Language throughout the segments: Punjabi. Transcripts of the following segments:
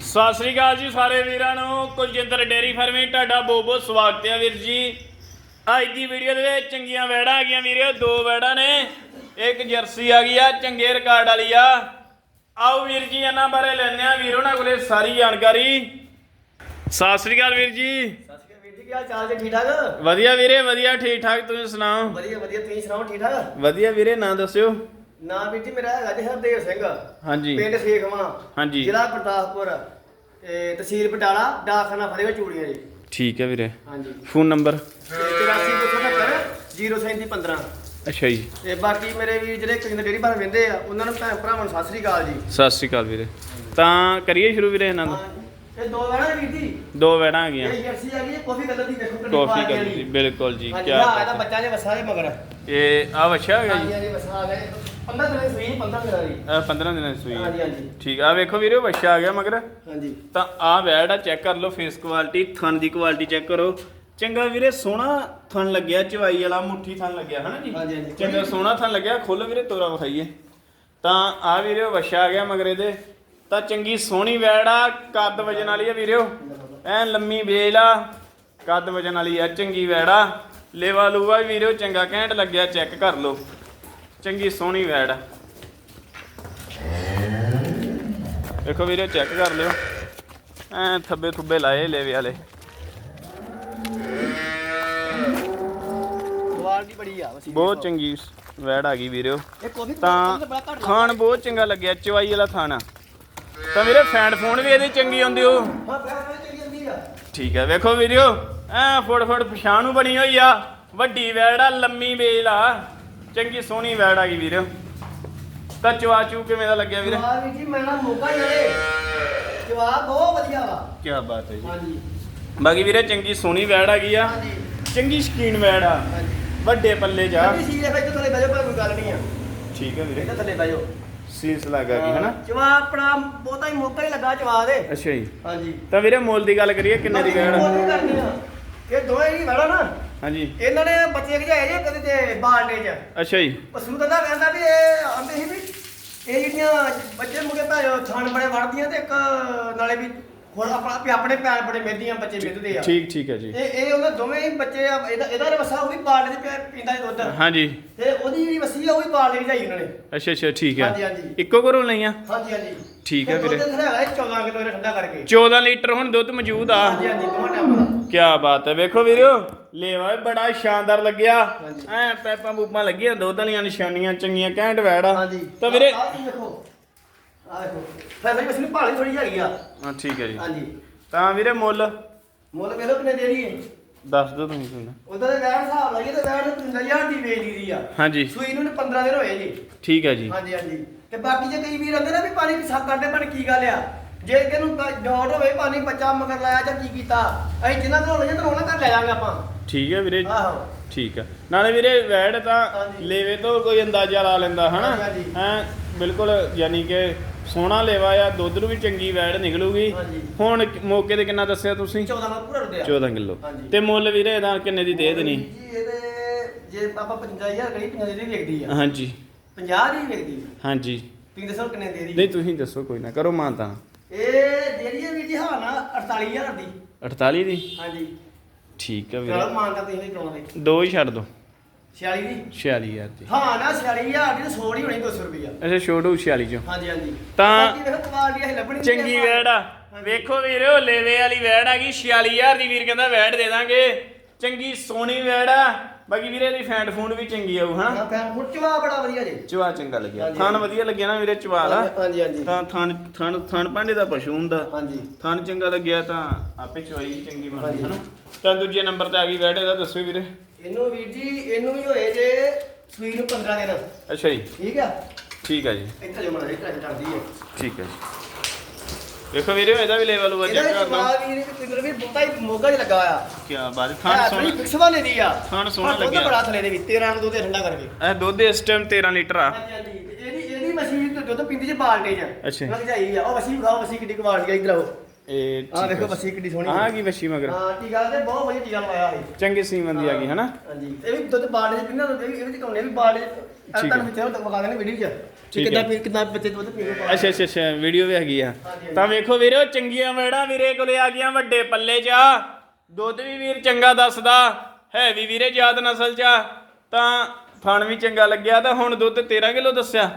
ਸਤਿ ਸ੍ਰੀ ਅਕਾਲ ਜੀ ਸਾਰੇ ਵੀਰਾਂ ਨੂੰ। ਕੁਲਜਿੰਦਰ ਡੇਰੀ ਫਾਰਮੇ ਤੁਹਾਡਾ ਬਹੁਤ ਬਹੁਤ ਸਵਾਗਤ ਹੈ ਵੀਰ ਜੀ। ਅੱਜ ਦੀ ਵੀਡੀਓ ਦੇ ਵਿੱਚ ਚੰਗੀਆਂ ਵੈੜਾਂ ਆ ਗਈਆਂ ਵੀਰੇ ਦੋ ਵੈੜਾਂ ਨੇ। ਇੱਕ ਜਰਸੀ ਆ ਗਈ ਆ ਚੰਗੇ ਰਿਕਾਰਡ ਵਾਲੀ ਆ। ਆਓ ਵੀਰ ਜੀ ਇਹਨਾਂ ਬਾਰੇ ਲੈਣੇ ਆ ਵੀਰ ਉਹਨਾਂ ਕੋਲੇ ਸਾਰੀ ਜਾਣਕਾਰੀ। ਸਤਿ ਸ੍ਰੀ ਅਕਾਲ ਵੀਰ ਜੀ। ਸਤਿ ਸ਼੍ਰੀ ਅਕਾਲ ਵੀਰ ਜੀ ਕੀ ਹਾਲ ਚਾਲ ਜੀ ਠੀਕ ਠਾਕ? ਵਧੀਆ ਵੀਰੇ ਵਧੀਆ ਠੀਕ ਠਾਕ ਤੁਸੀਂ ਸੁਣਾਓ? ਵਧੀਆ ਵਧੀਆ ਤੁਸੀਂ ਸੁਣਾਓ ਠੀਕ ਠਾਕ? ਵਧੀਆ ਵੀਰੇ ਨਾਂ ਦੱਸਿਓ। ਨਾਂ ਵੀਰ ਜੀ ਮੇਰਾ ਹੈਗਾ ਜੀ ਹਰਦੇਵ ਸਿੰਘ। ਹਾਂਜੀ। ਪਿੰਡ ਸੇਖਵਾਂ ਹਾਂਜੀ। ਜ਼ਿਲ੍ਹਾ ਗੁਰਦਾਸਪੁਰ। ਤੇ ਤਹਿਸੀਲ ਬਟਾਲਾ ਡਾਕਖਾਨਾ ਫਤਿਹਗੜ੍ਹ ਚੂੜੀਆਂ ਜੀ। ਠੀਕ ਹੈ ਵੀਰੇ। ਹਾਂਜੀ। Phone number? 8477 03715 ਅੱਛਾ ਜੀ। ਤੇ ਬਾਕੀ ਮੇਰੇ ਵੀਰ ਜਿਹੜੇ ਕਿੰਨੇ ਡੇਰੀ ਬਾਰੇ ਵੰਦੇ ਆ ਉਹਨਾਂ ਨੂੰ ਭੈਣ ਭਰਾਵਾਂ ਨੂੰ ਸਤਿ ਸ੍ਰੀ ਅਕਾਲ ਜੀ। ਸਤਿ ਸ੍ਰੀ ਅਕਾਲ ਵੀਰੇ। ਤਾਂ ਕਰੀਏ ਸ਼ੁਰੂ ਵੀਰੇ ਇਹਨਾਂ ਦਾ ਹਾਂ, ਇਹ ਦੋ ਵੈਣਾ ਵੀਰ ਜੀ। ਦੋ ਵੈੜਾਂ ਆ ਗਈਆਂ। ਇਹ ਜਰਸੀ ਆ ਗਈ ਹੈ ਕਾਫੀ ਕਲਰ ਦੀ ਦੇਖੋ ਕਿੰਨੀ ਕਾਫੀ ਕੁਆਲਿਟੀ ਕਰ ਵਾਲੀ। ਬਿਲਕੁਲ ਜੀ ਹਾਂਜੀ ਕੀ ਹਾਂ ਇਹਦਾ ਬੱਚਾ ਜੇ ਵਸਾ ਜੇ ਮਗਰ। ਇਹ ਆ ਵਛਾ ਹੈਗਾ ਹਾਂਜੀ ਜੀ? ਹਾਂਜੀ ਵਸਾ ਆ ਗਏ 15 ਦਿਨ ਸੂਈ 15 ਦਿਨਾਂ ਦੀ। ਇਹ 15 ਦਿਨਾਂ ਦੀ ਸੂਈ ਹੈ ਹਾਂਜੀ ਹਾਂਜੀ। ਠੀਕ ਆ ਵੇਖੋ ਵੀਰੇ ਵਛਾ ਆ ਗਿਆ ਮਗਰ। ਹਾਂਜੀ। ਤਾਂ ਆ ਵੈੜ ਆ ਚੈੱਕ ਕਰ ਲਓ ਫੇਸ ਕੁਆਲਿਟੀ ਥਣ ਦੀ ਕੁਆਲਿਟੀ ਚੈੱਕ ਕਰੋ। ਚੰਗਾ ਵੀਰੇ ਸੋਹਣਾ ਥਣ ਲੱਗਿਆ ਚਵਾਈ ਵਾਲਾ ਮੁੱਠੀ ਥਣ ਲੱਗਿਆ ਹਨਾ ਜੀ? ਹਾਂਜੀ, ਹਾਂਜੀ। ਚੰਗਾ ਸੋਹਣਾ ਥਣ ਲੱਗਿਆ ਖੁੱਲ ਵੀਰੇ ਤੋਰਾ ਵਿਖਾਈਏ। ਤਾਂ ਆ ਵੀਰੇ ਵਛਾ ਆ ਗਿਆ ਮਗਰ ਇਹਦੇ। ਤਾਂ ਚੰਗੀ ਸੋਹਣੀ ਵੈੜ ਆ ਕੱਦ ਵਜਨ ਵਾਲੀ ਆ ਵੀਰਿਓ ਐ ਲੰਮੀ ਵੇਲ ਆ ਕੱਦ ਵਜਨ ਵਾਲੀ ਆ ਚੰਗੀ ਵੈੜ ਆ। ਲੇਵਾ ਲੂਆ ਵੀ ਵੀਰਿਓ ਚੰਗਾ ਘੈਂਟ ਲੱਗਿਆ ਚੈੱਕ ਕਰ ਲਓ। ਚੰਗੀ ਸੋਹਣੀ ਵੈੜ। ਆ ਦੇਖੋ ਵੀਰੇ ਚੈੱਕ ਕਰ ਲਿਓ। ਐ ਥੱਬੇ ਥੁੱਬੇ ਲਾਏ ਲੇਵੇ ਵਾਲੇ। ਕੁਆਲਿਟੀ ਬੜੀ ਆ ਵਸੀ ਬਹੁਤ ਚੰਗੀ ਵੈੜ ਆ ਗਈ ਕਾਫੀ ਤਾਂ ਖਾਣ ਬਹੁਤ ਚੰਗਾ ਲੱਗਿਆ ਚਵਾਈ ਵਾਲਾ ਖਾਣਾ ਤਾਂ ਵੀਰੇ ਫੈਂਡ ਫੋਨ ਵੀ ਇਹਦੀ ਚੰਗੀ ਆਉਂਦੀ ਹਾਂ। ਠੀਕ ਹੈ ਵੇਖੋ ਵੀਰਿਓ ਐ ਫੁੱਟ ਫੁੱਟ ਪਛਾਣ ਬਣੀ ਹੋਈ ਆ। ਵੱਡੀ ਵੈੜ ਆ ਲੰਮੀ ਵੇਲ ਆ। ਚੰਗੀ ਸੋਹਣੀ ਵੈੜ ਆ ਗਈ ਵੀਰਿਓ ਤਾਂ ਚਵਾ ਚੂ ਕਿਵੇਂ ਦਾ ਲੱਗਿਆ ਵੀਰੇ? ਜਵਾਬ ਵੀ ਜੀ ਮੈਂ ਨਾ ਮੌਕਾ ਹੀ ਆਏ ਜਵਾਬ ਬਹੁਤ ਵਧੀਆ ਵਾ। ਕੀ ਬਾਤ ਹੈ ਜੀ। ਹਾਂਜੀ। ਬਾਕੀ ਵੀਰੇ ਚੰਗੀ ਸੋਹਣੀ ਵੈੜ ਆ ਗਈ ਆ। ਹਾਂਜੀ। ਚੰਗੀ ਸ਼ਕੀਨ ਵੈੜ ਆ। ਹਾਂਜੀ। ਵੱਡੇ ਪੱਲੇ ਜਾ। ਅੱਛੀ ਸੀ ਇਹ ਫਿਰ ਥੱਲੇ ਬੈਜੋ ਪਰ ਕੋਈ ਗੱਲ ਨਹੀਂ ਆ। ਠੀਕ ਹੈ ਵੀਰੇ। ਇੱਥੇ ਥੱਲੇ ਬੈਜੋ ਸੀਸ ਲੱਗਾ ਗਈ ਹਨਾ? ਜਵਾਬ ਆਪਣਾ ਬਹੁਤਾ ਹੀ ਮੌਕਾ ਹੀ ਲੱਗਾ ਜਵਾਬ ਦੇ ਅੱਛਾ ਜੀ। ਹਾਂਜੀ। ਤਾਂ ਵੀਰੇ ਮੁੱਲ ਦੀ ਗੱਲ ਕਰੀਏ ਕਿੰਨੇ ਦੀ ਵੈੜ ਕੋਈ ਕਰਨੀ ਆ। ਇਹ ਦੋਵੇਂ ਹੀ ਵੜਾ ਨਾ। ਹਾਂਜੀ। ਇਹਨਾਂ ਨੇ ਬੱਚੇ ਖਜਾਏ ਜੇ ਕਦੇ ਤੇ ਬਾਲਟੇ ਚ। ਅੱਛਾ ਜੀ। ਪਸ਼ੂ ਦਾ ਕਹਿੰਦਾ ਵੀ ਇਹ ਆਂਦੇ ਸੀ ਵੀ ਇਹ ਜਿਹੜੀਆਂ ਬੱਚੇ ਮੁੰਡੇ ਭਾਜੋ ਥਣ ਬੜੇ ਵੜਦੀਆਂ ਤੇ ਇੱਕ ਨਾਲੇ ਵੀ ਹੁਣ ਆਪਣਾ ਵੀ ਆਪਣੇ ਪੈਰ ਬੜੇ ਮਿਲਦੀਆਂ ਬੱਚੇ ਮਿਲਦੇ ਆ। ਠੀਕ ਠੀਕ ਹੈ ਜੀ। ਇਹ ਇਹ ਉਹਨਾਂ ਦੋਵੇਂ ਹੀ ਬੱਚੇ ਆ ਇਹਦਾ ਇਹਦਾ ਵਸਾ ਉਹ ਵੀ ਬਾਲਟੇ ਦੇ ਪਿਆ ਪੀਂਦਾ ਸੀ ਦੁੱਧ। ਹਾਂਜੀ। ਤੇ ਉਹਦੀ ਜਿਹੜੀ ਵਸੀ ਆ ਉਹ ਵੀ ਬਾਲਟੇ ਜਾਈ ਉਹਨਾਂ ਨੇ। ਅੱਛਾ ਅੱਛਾ ਠੀਕ ਹੈ। ਹਾਂਜੀ, ਹਾਂਜੀ। ਇੱਕੋ ਘਰੋਂ ਲਈਆਂ? ਹਾਂਜੀ ਹਾਂਜੀ। ਠੀਕ ਹੈ ਤੇ ਵੀਰੇ। ਦੁੱਧ ਇਹਦਾ ਹੈਗਾ ਇਹ 14 ਕਿਲੋ ਠੰਡਾ ਕਰਕੇ। 14 ਲੀਟਰ ਹੁਣ ਦੁੱਧ ਮੌਜੂਦ ਆ। ਹਾਂਜੀ ਹਾਂਜੀ ਦੋਵਾਂ ਟਾਈਮ ਦਾ ਕੀ ਬਾਤ ਹੈ। ਵੇਖੋ ਵੀਰੋ। ਲੇਵਾ ਵੀ ਬੜਾ ਸ਼ਾਨਦਾਰ ਲੱਗਿਆ। ਐ ਪੈਪਾਂ ਪੂਪਾਂ ਲੱਗੀਆਂ ਦੁੱਧ ਵਾਲੀਆਂ ਨਿਸ਼ਾਨੀਆਂ ਚੰਗੀਆਂ ਘੈਂਟ ਵੈੜ। ਆ ਹਾਂਜੀ। ਤਾਂ ਵੀਰੇ ਆਹ ਤੁਸੀਂ ਦੇਖੋ। ਆਹ ਦੇਖੋ। ਫਿਰ ਮੇਰੀ ਵਸੀ ਭਾਲੀ ਥੋੜੀ ਹੈਗੀ ਆ। ਹਾਂ ਠੀਕ ਹੈ ਜੀ। ਹਾਂਜੀ। ਤਾਂ ਵੀਰੇ ਮੁੱਲ? ਮੁੱਲ ਵੇਲੋ ਕਿੰਨੇ ਦੇ ਰਹੀ ਹੈ। ਦੱਸ ਦਿਓ ਤੁਸੀਂ ਕਿੰਨਾ ਉਧਰ ਦੇ ਵੈਣ ਹਿਸਾਬ ਲਾਈਏ ਤੇ ਵੈਣ 50000 ਦੀ ਵੇਚ ਦੀ ਆ। ਹਾਂਜੀ। ਸੂਈ ਨੂੰ 15 ਦਿਨ ਹੋਏ ਜੀ। ਠੀਕ ਹੈ ਜੀ। ਹਾਂਜੀ ਹਾਂਜੀ। ਤੇ ਬਾਕੀ ਜੇ ਕਈ ਵੀਰ ਆਂਦੇ ਨਾ ਵੀ ਪਾਣੀ ਪਿਸਾ ਕਰਦੇ ਪਰ ਕੀ ਗੱਲ ਆ। ਜੇ ਕਿਨੂੰ ਡੌਟ ਹੋਵੇ ਪਾਣੀ ਬੱਚਾ ਮਗਰ ਲਾਇਆ ਜਾਂ ਕੀ ਕੀਤਾ ਅਸੀਂ ਜਿੰਨਾ ਦਿਨ ਹੋਣੇ ਜਾਂ ਉਹਨਾਂ ਘਰ ਲੈ ਜਾਵਾਂਗੇ ਆਪਾਂ। ਠੀਕ ਹੈ ਵੀਰੇ? ਆਹੋ। ਠੀਕ ਆ ਨਾਲੇ ਵੀਰੇ ਵੈੜ ਤਾਂ ਹਾਂਜੀ। ਲੇਵੇ ਤੋਂ ਕੋਈ ਅੰਦਾਜ਼ਾ ਲਾ ਲੈਂਦਾ ਹਨਾ? ਹਾਂਜੀ। ਹੈ ਬਿਲਕੁਲ ਯਾਨੀ ਕਿ ਸੋਹਣਾ ਲੇਵਾ ਆ ਦੁੱਧ ਨੂੰ ਵੀ ਚੰਗੀ ਵੈੜ ਨਿਕਲੂਗੀ। ਹਾਂਜੀ। ਹੁਣ ਕਿ- ਮੌਕੇ ਤੇ ਕਿੰਨਾ ਦੱਸਿਆ ਤੁਸੀਂ? 14 ਦਾ ਪੂਰਾ ਰੁਦਿਆ 14 ਕਿਲੋ। ਹਾਂਜੀ। ਤੇ ਮੁੱਲ ਵੀਰੇ ਇਹਦਾ ਕਿੰਨੇ ਦੀ ਦੇ ਦੇਣੀ? ਜੀ ਇਹਦੇ ਜੇ ਆਪਾਂ 55000 ਕਰੀ 50 ਦੀ ਵੇਚਦੀ ਆ। ਹਾਂਜੀ। 50 ਦੀ ਵੇਚਦੀ ਆ। ਹਾਂਜੀ। ਤੁਸੀਂ ਦੱਸੋ ਕਿੰਨੇ ਦੇ ਦੀ ਨਹੀਂ ਤੁਸੀਂ ਦੱਸੋ ਕੋਈ ਨਾ ਕਰੋ ਮਾਨਤਾ। ਇਹ ਜਿਹੜੀ ਹੈ ਵੀਰ ਜੀ ਹਾਂ ਨਾ 48000 ਦੀ। 48 ਦੀ? ਹਾਂਜੀ। ਠੀਕ ਆ ਚਲੋ ਵੀਰੇ ਮਾਨ ਤਾਂ ਤੁਸੀਂ ਕਰਾਉਣਾ ਦੋ ਹੀ ਛੱਡ ਦੋ। 46 ਦੀ? 46000 ਦੀ। ਹਾਂ ਨਾ 46000 ਦੀ ਸੋੜ ਹੀ ਹੋਣੀ 200 ਰੁਪਈਆ। ਅੱਛਾ ਛੋਟੂ 46 ਚੋਂ। ਹਾਂਜੀ ਹਾਂਜੀ। ਤਾਂ ਬਾਕੀ ਲੱਭਣੀ ਨਹੀਂ ਚੰਗੀ ਹੈ। ਵੈੜ ਆ। ਵੇਖੋ ਵੀਰੇ ਉਹ ਲੇਵੇ ਵਾਲੀ ਵੈੜ ਆ ਗਈ 46000 ਦੀ ਵੀਰ ਕਹਿੰਦਾ ਵੈੜ ਦੇ ਦਾਂਗੇ। ਚੰਗੀ ਸੋਹਣੀ ਵੈੜ ਆ। ਬਾਕੀ ਵੀਰੇ ਦੀ ਫੈਂਡ ਫੂਡ ਵੀ ਚੰਗੀ ਆਊ ਹਨਾ? ਹਾਂ ਫੈਨ ਹੁੱਚਵਾ ਬੜਾ ਵਧੀਆ ਜੀ। ਚਵਾ ਚੰਗਾ ਲੱਗਿਆ। ਹਾਂਜੀ, ਥਣ। ਵਧੀਆ ਲੱਗਿਆ ਨਾ ਵੀਰੇ ਚਵਾ ਦਾ ਹਾਂਜੀ ਹਾਂਜੀ। ਤਾਂ ਥਣ ਥਣ ਥਣ ਭਾਂਡੇ ਦਾ ਪਸ਼ੂ ਹੁੰਦਾ। ਹਾਂਜੀ। ਥਣ ਚੰਗਾ ਲੱਗਿਆ ਤਾਂ ਆਪੇ ਚਵਾਈ ਵੀ ਚੰਗੀ ਬਣਦੀ ਹਾਂਜੀ। ਹਨਾ? ਤਾਂ ਦੂਜੇ ਨੰਬਰ ਤੇ ਆ ਗਈ ਵੈੜ ਇਹਦਾ ਦੱਸੋ ਵੀਰੇ। ਇਹਨੂੰ ਵੀਰ ਜੀ ਇਹਨੂੰ ਵੀ ਹੋਏ ਜੇ ਸੂਈ ਨੂੰ 15 ਦਿਨ। ਅੱਛਾ ਜੀ। ਠੀਕ ਆ? ਠੀਕ ਆ ਜੀ। ਇੱਥੇ ਜੋ ਮਣਾ ਇੱਥੇ ਕਰਦੀ ਹੈ ਠੀਕ ਆ ਜੀ। ਵੇਖੋ ਵੀਰੇ ਇਹਦਾ ਵੀ ਲੈਵਲ ਉਹ ਇਹਦਾ ਚੈੱਕ ਕਰ ਲਓ ਜਵਾਬ ਵੀਰ ਕਿੰਦਰ ਵੀ ਬਹੁਤਾ ਹੀ ਮੋਗਾ ਜਿਹਾ ਲੱਗਾ ਆ ਕੀ ਬਾਤ ਥਣ ਥਾਣ ਸੋਹਣਾ ਫਿਕਸਵਾ ਨੇ ਦੀ ਆ। ਥਣ ਸੋਹਣਾ ਹਾਂ, ਦੁੱਧ ਲੱਗਿਆ। ਬੜਾ ਥਲੇ ਦੇ ਵੀ 13 ਨੂੰ ਦੁੱਧ ਠੰਡਾ ਕਰਕੇ। ਇਹ ਦੁੱਧ ਇਸ ਟਾਈਮ 13 ਲੀਟਰ ਆ। ਇਹਦੀ ਇਹਦੀ ਮਸ਼ੀਨ ਤੋਂ ਦੁੱਧ ਪੀਂਦੀ ਚ ਅੱਛਾ। ਲੱਗ ਜਾਈ ਆ। ਉਹ ਮਸ਼ੀਨ ਖਾਓ ਮਸ਼ੀਨ ਕਿੱਡੀ ਕੁ ਬਾਲਟੀ ਆ ਇਧਰ ਆਓ। ਇਹ ਆ ਠੀਕ ਵੇਖੋ ਆ। ਬੱਸੀ ਕਿੱਡੀ ਸੋਹਣੀ ਆਹ ਕੀ ਵੱਛੀ ਮਗਰ? ਹਾਂ ਕੀ ਗੱਲ ਤੇ ਬਹੁਤ ਵਧੀਆ ਟੀਕਾ ਲਵਾਇਆ ਸੀ ਚੰਗੇ ਸੀਮਨ ਦੀ ਆ ਗਈ ਹਨਾ? ਹਾਂਜੀ। ਇਹ ਵੀ ਦੁੱਧ ਬਾੜ ਦੇ ਕਿੰਨਾ ਦੁੱਧ ਇਹ ਵੀ- ਇਹ ਵੀ ਚਕਾਉਣੇ ਵੀ ਬਾੜ ਦੇ। ਹੈ। ਤੁਹਾਨੂੰ ਵਿੱਚ ਉਹ ਵਿਖਾ ਦੇਣੇ ਵੀਡੀਓ 'ਚ। ਕਿ ਠੀਕ ਕਿੱਦਾਂ ਹੈ। ਪੀ ਕਿੱਦਾਂ ਬੱਚੇ ਦੁੱਧ ਪੀਂਦੇ ਬਾਹਰ। ਅੱਛਾ ਅੱਛਾ ਅੱਛਾ ਵੀਡੀਓ ਵੀ ਹੈਗੀ ਆ। ਤਾਂ ਵੇਖੋ ਵੀਰੋ ਚੰਗੀਆਂ ਵੜਾਂ ਵੀਰੇ ਕੋਲੇ ਆ ਗਈਆਂ ਵੱਡੇ ਪੱਲੇ 'ਚ। ਦੁੱਧ ਵੀ ਵੀਰ ਚੰਗਾ ਦੱਸਦਾ ਹੈ ਵੀ ਵੀਰੇ ਜਾਤ ਨਸਲ 'ਚ ਤਾਂ ਫਣ ਵੀ ਚੰਗਾ ਲੱਗਿਆ ਤਾਂ ਹੁਣ ਦੁੱਧ 13 ਕਿਲੋ ਦੱਸਿਆ।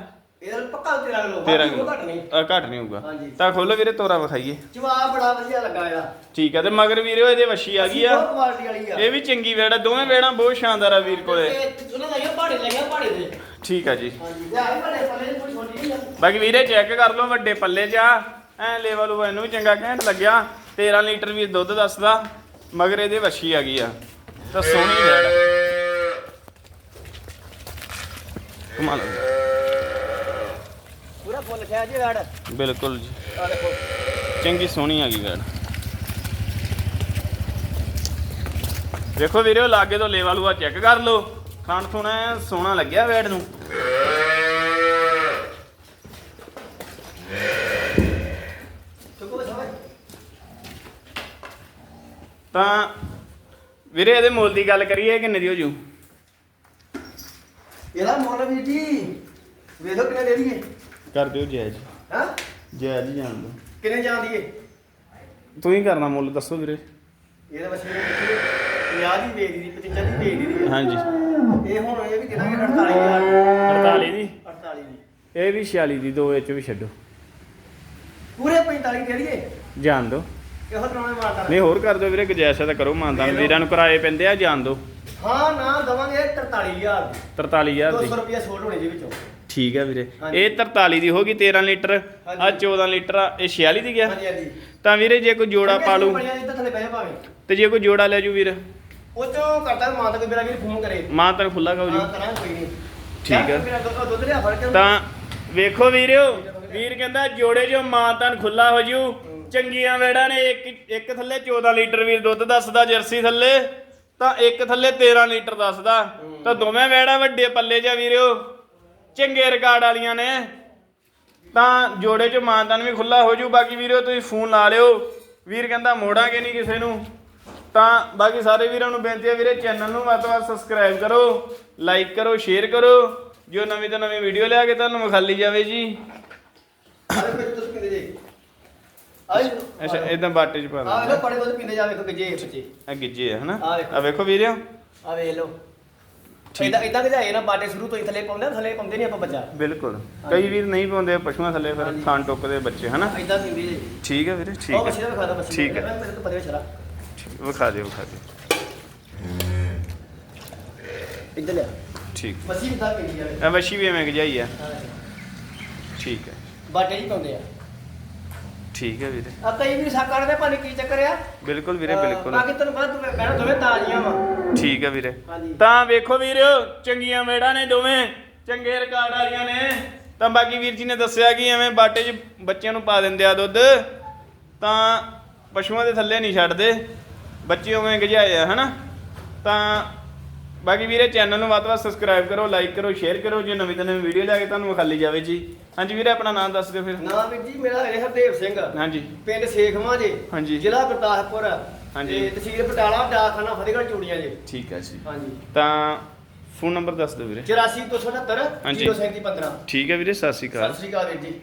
ਪੱਕਾ 13 ਕਿਲੋ 13 ਬਾਕੀ ਕਿਲੋ ਉਹ ਘੱਟ ਨਹੀਂ। ਆ ਘੱਟ ਨਹੀਂ ਹੋਊਗਾ। ਹਾਂਜੀ। ਤਾਂ ਖੋਲੋ ਵੀਰੇ ਤੋਰਾ ਵਿਖਾਈਏ ਜਵਾਬ ਬੜਾ ਵਧੀਆ ਲੱਗਾ ਇਹਦਾ ਠੀਕ ਆ ਤੇ ਮਗਰ ਵੀਰੇ ਇਹਦੇ ਵੱਛੀ ਆ ਗਈ ਆ। ਬਹੁਤ ਕੁਆਲਿਟੀ ਵਾਲੀ ਆ। ਇਹ ਵੀ ਚੰਗੀ ਵੇੜਾ ਦੋਵੇਂ ਵੇੜਾਂ ਬਹੁਤ ਸ਼ਾਨਦਾਰ ਆ ਵੀਰ ਕੋਲੇ। ਇਹ ਉਹਨਾਂ ਪਹਾੜੇ ਪਹਾੜੇ ਠੀਕ ਆ ਜੀ। ਹਾਂਜੀ ਤੇ ਆਏ ਪਹਾੜੇ ਪੱਲੇ ਕੋਈ ਛੋਟੀ ਨਹੀਂ ਆ। ਬਾਕੀ ਵੀਰੇ ਚੈੱਕ ਕਰ ਲਓ ਵੱਡੇ ਪੱਲੇ 'ਚ ਆ। ਐ ਲੈਵਲ ਉਹ ਇਹਨੂੰ ਵੀ ਚੰਗਾ ਘੈਂਟ ਲੱਗਿਆ। 13 ਲੀਟਰ ਵੀ ਦੁੱਧ ਦੱਸਦਾ ਮਗਰ ਇਹਦੇ ਵੱਛੀ ਆ ਗਈ ਆ। ਤਾਂ ਸੋਹਣੀ ਵੈੜ ਕਮਾਲ। ਪੂਰਾ ਫੁੱਲ ਖਿਆ ਜੀ ਵੜ? ਬਿਲਕੁਲ ਜੀ। ਆ ਦੇਖੋ। ਚੰਗੀ ਸੋਹਣੀ ਆ ਗਈ ਵੈੜ। ਦੇਖੋ ਵੀਰੇ ਲਾਗੇ ਤੋਂ ਲੈਵਲ ਉਹ ਚੈੱਕ ਕਰ ਲਓ। ਖਾਣ ਥੋਣਾ ਸੋਹਣਾ ਲੱਗਿਆ ਵੈੜ ਨੂੰ। ਤਾਂ ਵੀਰੇ ਇਹਦੇ ਮੁੱਲ ਦੀ ਗੱਲ ਕਰੀਏ ਕਿੰਨੇ ਦੀ ਹੋ ਜੂ? ਇਹਦਾ ਮੁੱਲ ਵੀ ਜੀ ਵੇਖੋ ਕਿੰਨੇ ਦੇ ਦਈਏ। ਕਰ ਦਿਓ ਜਾਇਜ਼ ਹਾਂ? ਜਾਇਜ਼ ਹੀ ਜਾਣ ਦਿਓ। ਕਿੰਨੇ ਜਾਂਦੀ ਏ ਤੂੰ ਹੀ ਕਰਨਾ ਮੁੱਲ ਦੱਸੋ ਵੀਰੇ। ਇਹਦਾ ਇਹ ਯਾਦ ਹੀ ਵੇਚ ਦੀ 55 ਦੀ ਵੇਚ ਦੀ ਹਾਂਜੀ। ਇਹ ਹੁਣ ਇਹ ਵੀ ਕਿੰਨਾ 48000 48 ਦੀ 48 ਦੀ? ਇਹ ਵੀ 46 ਦੀ ਦੋ ਵਿੱਚ ਵੀ ਛੱਡੋ। ਪੂਰੇ 45 ਦੇ ਦਈਏ ਜਾਣ ਦਿਓ। ਕਿਹੋ ਤਰ੍ਹਾਂ ਮਾਰਦਾ ਨਹੀਂ ਹੋਰ ਕਰ ਦਿਓ ਵੀਰੇ ਗੁਜਾਇਸ਼ ਤਾਂ ਕਰੋ ਮਾਨਦਾਨ ਲੈ ਲਓ। ਵੀਰਾਂ ਨੂੰ ਕਿਰਾਏ ਪੈਂਦੇ ਆ ਜਾਣ ਦਿਓ। ਹਾਂ ਨਾ ਦਵਾਂਗੇ 43000 ਦੀ। 43000 200 ਦੀ। ਰੁਪਏ ਛੋਟ ਹੋਣੀ ਜੀ ਵਿੱਚੋਂ। ਠੀਕ ਹੈ ਵੀਰੇ। ਹਾਂਜੀ। ਇਹ 43 ਦੀ ਹੋਗੀ 13 ਲੀਟਰ। ਆ ਹਾਂਜੀ। 14 ਲੀਟਰ ਆ ਇਹ 46 ਦੀ ਗਿਆ। ਹਾਂਜੀ ਹਾਂਜੀ। ਤਾਂ ਵੀਰੇ ਜੇ ਕੋਈ ਜੋੜਾ ਪਾ ਲੂ ਥੱਲੇ ਬਹਿ ਭਾਵੇਂ। ਤੇ ਜੇ ਕੋਈ ਜੋੜਾ ਲੈ ਜੂ ਵੀਰ। ਉਹ ਚੋਂ ਕਰਦਾ ਮਾਂ ਤੱਕ ਮੇਰਾ ਵੀਰ ਫੋਨ ਕਰੇ। ਮਾਂ ਤਾਂ ਖੁੱਲਾ ਖਾਓ ਹਾਂ ਜੀ ਕਰਾਂ ਕੋਈ ਨਹੀਂ। ਠੀਕ ਹੈ। ਮੇਰਾ ਦੁੱਧ ਦੁੱਧ ਲਿਆ ਫੜ ਕੇ ਤਾਂ ਵੇਖੋ ਵੀਰਿਓ ਵੀਰ ਕਹਿੰਦਾ ਜੋੜੇ ਜੋ ਮਾਂ ਤਨ ਖੁੱਲਾ ਹੋ ਜੂ। ਚੰਗੀਆਂ ਵੇੜਾਂ ਨੇ ਇੱਕ ਇੱਕ ਥੱਲੇ 14 ਲੀਟਰ ਵੀਰ ਦੁੱਧ ਦੱਸਦਾ ਜਰਸੀ ਥੱਲੇ। ਤਾਂ ਇੱਕ ਥੱਲੇ 13 ਲੀਟਰ ਦੱਸਦਾ। ਤਾਂ ਦੋਵੇਂ ਵੇੜਾਂ ਵੱਡੇ ਪੱਲੇ ਜਾ ਵੀਰਿਓ ਚੰਗੇ ਰਿਕਾਰਡ ਵਾਲੀਆਂ ਨੇ। ਤਾਂ ਜੋੜੇ ਚ ਮਾਂ ਤਨ ਵੀ ਖੁੱਲਾ ਹੋ ਜੂ। ਬਾਕੀ ਵੀਰਿਓ ਤੁਸੀਂ ਫੋਨ ਲਾ ਲਿਓ। ਵੀਰ ਕਹਿੰਦਾ ਮੋੜਾਂਗੇ ਨਹੀਂ ਕਿਸੇ ਨੂੰ। ਤਾਂ ਬਾਕੀ ਸਾਰੇ ਵੀਰਾਂ ਨੂੰ ਬੇਨਤੀ ਹੈ ਵੀਰੇ ਚੈਨਲ ਨੂੰ ਵੱਧ ਤੋਂ ਵੱਧ ਸਬਸਕ੍ਰਾਈਬ ਕਰੋ। ਲਾਈਕ ਕਰੋ ਸ਼ੇਅਰ ਕਰੋ। ਜੋ ਨਵੀਂ ਤੋਂ ਨਵੀਂ ਵੀਡੀਓ ਲਿਆ ਕੇ ਤੁਹਾਨੂੰ ਵਿਖਾਲੀ ਜਾਵੇ ਜੀ। ਅੱਛਾ ਇਦਾਂ ਬਾਟੇ ਚ ਪਾ ਆ ਦਿੰਦੇ ਲੋ ਪੜੇ ਦੁੱਧ ਪੀਂਦੇ ਜਾ ਵੇਖੋ ਕਿ ਜੇ ਬੱਚੇ। ਆ ਗਿੱਜੇ ਆ ਹਨਾ। ਆ ਵੇਖੋ। ਵੀਰਿਓ ਆ ਵੇਖ ਲੋ ਠੀਕ। ਇਦਾਂ ਇਦਾਂ ਕਿ ਨਾ ਬਾਟੇ ਸ਼ੁਰੂ ਤੋਂ ਹੀ ਥੱਲੇ ਪਾਉਂਦੇ ਆ, ਥੱਲੇ ਪਾਉਂਦੇ ਨਹੀਂ ਆਪਾਂ ਬੱਚਾ। ਬਿਲਕੁਲ। ਕਈ ਵੀਰ ਨਹੀਂ ਪਾਉਂਦੇ ਪਸ਼ੂਆਂ ਥੱਲੇ ਫਿਰ। ਖਾਣ ਟੁੱਕਦੇ ਬੱਚੇ ਹਨਾ? ਇਦਾਂ ਪੀਂਦੇ ਜੇ ਠੀਕ ਹੈ ਵੀਰੇ ਉਹ ਠੀਕ ਬੱਚੇ ਦਾ ਵਿਖਾ ਦੋ ਬੱਚੇ ਠੀਕ ਹੈ। ਮੇਰੇ ਤੋਂ ਪਤਾ ਛੜਾ ਠੀਕ, ਵਿਖਾ ਦਿਓ ਵਿਖਾ ਦਿਓ। ਇੱਧਰ ਲਿਆ। ਠੀਕ। ਬੱਚੀ ਇਦਾਂ ਪੀਂਦੀ ਜਾਵੇ ਆ ਵਸ਼ੀ ਵੀ ਐਵੇਂ ਗਜਾਈ ਆ। ਠੀਕ ਹੈ। ਬਾਟੇ ਹੀ ਪਾਉਂਦੇ ਆ। ਠੀਕ ਹੈ ਵੀਰੇ। ਆ ਕਈ ਵੀ ਸਾਕਾਂ ਦੇ ਪਾਣੀ ਕੀ ਚੱਕਰ ਆ। ਬਿਲਕੁਲ ਵੀਰੇ ਅਹ ਬਿਲਕੁਲ ਬਾਕੀ ਤੈਨੂੰ ਬਾਅਦ ਵਿੱਚ ਕਹਿਣਾ ਦੋਵੇਂ ਤਾਜ਼ੀਆਂ ਵਾ। ਠੀਕ ਹੈ ਵੀਰੇ। ਹਾਂਜੀ। ਤਾਂ ਵੇਖੋ ਵੀਰ ਚੰਗੀਆਂ ਮੇੜਾਂ ਨੇ ਦੋਵੇਂ। ਚੰਗੇ ਰਿਕਾਰਡ ਵਾਲੀਆਂ ਨੇ। ਤਾਂ ਬਾਕੀ ਵੀਰ ਜੀ ਨੇ ਦੱਸਿਆ ਕਿ ਐਵੇਂ ਬਾਟੇ 'ਚ ਬੱਚਿਆਂ ਨੂੰ ਪਾ ਦਿੰਦੇ ਆ ਦੁੱਧ। ਤਾਂ ਪਸ਼ੂਆਂ ਦੇ ਥੱਲੇ ਨਹੀਂ ਛੱਡਦੇ। ਬੱਚੇ ਉਵੇਂ ਗਜਾਏ ਆ ਹਨਾ? ਤਾਂ ਬਾਕੀ ਵੀਰੇ ਚੈਨਲ ਨੂੰ ਵੱਧ ਤੋਂ ਵੱਧ ਸਬਸਕ੍ਰਾਈਬ ਕਰੋ ਲਾਈਕ ਕਰੋ ਸ਼ੇਅਰ ਕਰੋ ਜੇ ਨਵੀਂ ਤੋਂ ਨਵੀਂ ਵੀਡੀਓ ਲਿਆ ਕੇ ਤੁਹਾਨੂੰ ਵਿਖਾਲੀ ਜਾਵੇ ਜੀ। ਹਾਂਜੀ ਵੀਰੇ ਆਪਣਾ ਨਾਮ ਦੱਸ ਦਿਓ ਫਿਰ। ਨਾਮ ਵੀਰ ਜੀ ਮੇਰਾ ਹੈ ਹਰਦੇਵ ਸਿੰਘ ਹਾਂਜੀ। ਪਿੰਡ ਸੇਖਵਾਂ ਜੇ ਹਾਂਜੀ। ਜ਼ਿਲ੍ਹਾ ਗੁਰਦਾਸਪੁਰ ਹਾਂਜੀ। ਤੇ ਤਹਿਸੀਲ ਬਟਾਲਾ ਡਾਕਖਾਨਾ ਫਤਿਹਗੜ੍ਹ ਚੂੜੀਆਂ ਜੇ। ਠੀਕ ਹੈ ਜੀ। ਹਾਂਜੀ। ਤਾਂ ਫੋਨ ਨੰਬਰ ਦੱਸ ਦਿਓ ਵੀਰੇ। 84 278 ਹਾਂਜੀ। 03715 ਠੀਕ ਹੈ ਵੀਰੇ ਸਤਿ ਸ਼੍ਰੀ ਅਕਾਲ। ਸਤਿ ਸ੍ਰੀ ਅਕਾਲ ਵੀਰ ਜੀ।